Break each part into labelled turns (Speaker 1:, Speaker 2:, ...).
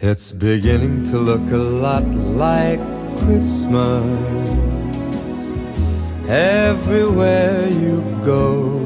Speaker 1: It's beginning to look a lot like Christmas everywhere you go.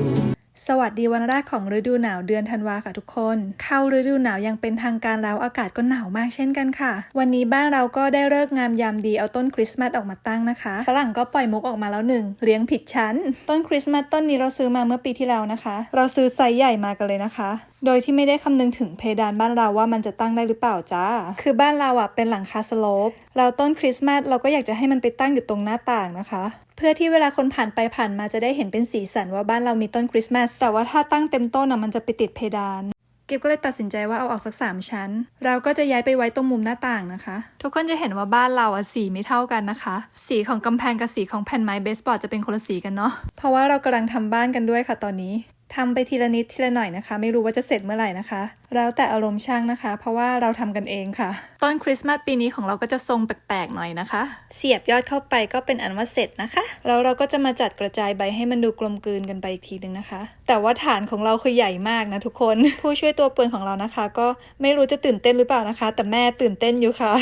Speaker 2: สวัสดีวันแรกของฤดูหนาวเดือนธันวาค่ะทุกคน เข้าฤดูหนาวยังเป็นทางการแล้วอากาศก็หนาวมากเช่นกันค่ะ วันนี้บ้านเราก็ได้เลิกงามยามดีเอาต้นคริสต์มาสออกมาตั้งนะคะฝรั่งก็ปล่อยมุกออกมาแล้วหนึ่งเลี้ยงผิดชั้น ต้นคริสต์มาสต้นนี้เราซื้อมาเมื่อปีที่แล้วนะคะ เราซื้อไซส์ใหญ่มากันเลยนะคะ โดยที่ไม่ได้คำนึงถึงเพดานบ้านเราว่ามันจะตั้งได้หรือเปล่าจ้าคือบ้านเราอะเป็นหลังคาสโลปแล้วต้นคริสต์มาสเราก็อยากจะให้มันไปตั้งอยู่ตรงหน้าต่างนะคะ เพื่อที่เวลาคนผ่านไปผ่านมาจะได้เห็นเป็นสีสันว่าบ้านเรามีต้นคริสต์มาสแต่ว่าถ้าตั้งเต็มต้นอะมันจะไปติดเพดานเก็บก็เลยตัดสินใจว่าเอาออกสักสามชั้น เราก็จะย้ายไปไว้ตรงมุมหน้าต่างนะคะ ทุกคนจะเห็นว่าบ้านเราอะสีไม่เท่ากันนะคะ สีของกำแพงกับสีของแผ่นไม้เบสบอร์ดจะเป็นคนละสีกันเนาะเพราะว่าเรากำลังทำบ้านกันด้วยค่ะตอนนี้ ทำไปทีละนิดทีละหน่อยนะคะ ไม่รู้ว่าจะเสร็จเมื่อไหร่นะคะ แล้วแต่อารมณ์ช่างนะคะ เพราะว่าเราทำกันเองค่ะ ต้นคริสต์มาสปีนี้ของเราก็จะทรงแปลกๆหน่อยนะคะ เสียบยอดเข้าไปก็เป็นอันว่าเสร็จนะคะแล้วเราก็จะมาจัดกระจายใบให้มันดูกลมกลืนกันไปอีกทีนึงนะคะ แต่ว่าฐานของเราคือใหญ่มากนะทุกคน ผู้ช่วยตัวป่วนของเรานะคะ ก็ไม่รู้จะตื่นเต้นหรือเปล่านะคะ แต่แม่ตื่นเต้นอยู่ค่ะ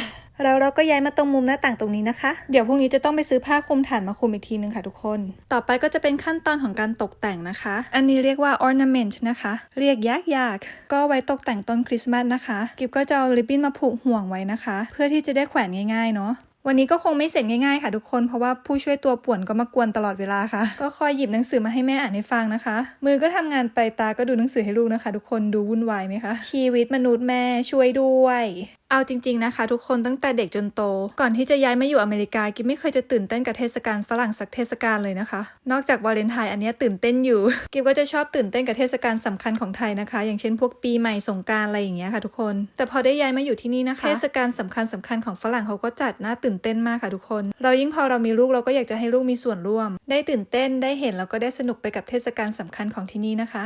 Speaker 2: แล้วเราก็ย้ายมาตรงมุมหน้าต่างตรงนี้นะคะ เดี๋ยวพรุ่งนี้จะต้องไปซื้อผ้าคลุมฐานมาคลุมอีกทีนึงค่ะทุกคน ต่อไปก็จะเป็นขั้นตอนของการตกแต่งนะคะ อันนี้เรียกว่า ornament นะคะ เรียกยากยากๆก็ไว้ตกแต่งต้นคริสต์มาสนะคะ กิฟก็จะเอาริบบิ้นมาผูกห่วงไว้นะคะ เพื่อที่จะได้แขวนง่ายๆเนาะวันนี้ก็คงไม่เสร็จง่ายๆค่ะทุกคน เพราะว่าผู้ช่วยตัวป่วนก็มากวนตลอดเวลาค่ะ ก็คอยหยิบหนังสือมาให้แม่อ่านให้ฟังนะคะ มือก็ทำงานไปตาก็ดูหนังสือให้ลูกนะคะ ทุกคนดูวุ่นวายไหมคะชีวิตมนุษย์แม่ช่วยด้วย เอาจริง ๆนะคะ ทุกคนตั้งแต่เด็กจนโต ก่อนที่จะย้ายมาอยู่อเมริกากิฟไม่เคยจะตื่นเต้นกับเทศกาลฝรั่งสักเทศกาลเลยนะคะ นอกจากวาเลนไทน์อันนี้ตื่นเต้นอยู่ กิฟก็จะชอบตื่นเต้นกับเทศกาลสำคัญของไทยนะคะ อย่างเช่นพวกปีใหม่สงการอะไรอย่างเงี้ยค่ะ ทุกคน แต่พอได้ย้ายมาอยู่ที่นี่นะคะ เทศกาลสำคัญสำคัญของฝรั่งเขาก็จัดน่าตื่นเต้นมากค่ะทุกคน เรายิ่งพอเรามีลูกเราก็อยากจะให้ลูกมีส่วนร่วม ได้ตื่นเต้นได้เห็นแล้วก็ได้สนุกไปกับเทศกาลสำคัญของที่นี่นะคะ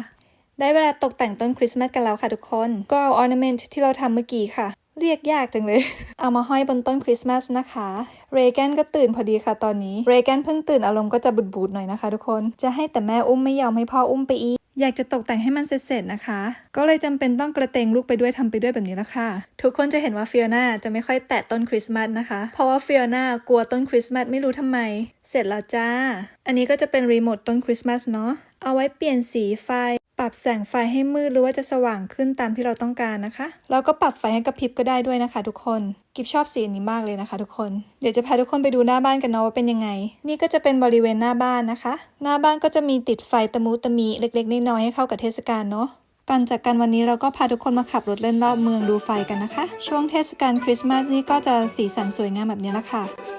Speaker 2: ได้เวลาตกแต่งต้นคริสต์มาสกันแล้วค่ะทุกคน ก็เอา ornament ที่เราทำเมื่อกี้ค่ะ เรียกยากจังเลย เอามาห้อยบนต้นคริสต์มาสนะคะ เรแกนก็ตื่นพอดีค่ะตอนนี้ เรแกนเพิ่งตื่นอารมณ์ก็จะบูดๆหน่อยนะคะทุกคน จะให้แต่แม่อุ้มไม่ยอมให้พ่ออุ้มไปอีกอยากจะตกแต่งให้มันเสร็จๆนะคะ ก็เลยจำเป็นต้องกระเตงลูกไปด้วยทำไปด้วยแบบนี้ละค่ะ ทุกคนจะเห็นว่าฟิโอนาจะไม่ค่อยแตะต้นคริสต์มาสนะคะ เพราะว่าฟิโอนากลัวต้นคริสต์มาสไม่รู้ทำไม เสร็จแล้วจ้า อันนี้ก็จะเป็นรีโมทต้นคริสต์มาสเนาะ เอาไว้เปลี่ยนสีไฟ รับแสงไฟให้มืดหรือว่าจะสว่างขึ้นตามที่เราต้องการนะคะ แล้วก็ปรับไฟให้กระพริบก็ได้ด้วยนะคะ ทุกคน กิฟชอบสีนี้มากเลยนะคะ ทุกคน เดี๋ยวจะพาทุกคนไปดูหน้าบ้านกันเนาะว่าเป็นยังไง นี่ก็จะเป็นบริเวณหน้าบ้านนะคะ หน้าบ้านก็จะมีติดไฟตะมูตะมีเล็กๆน้อยๆให้เข้ากับเทศกาลเนาะก่อนจากกันวันนี้เราก็พาทุกคนมาขับรถเล่นรอบเมืองดูไฟกันนะคะ ช่วงเทศกาลคริสต์มาสนี่ก็จะสีสันสวยงามแบบนี้ละค่ะ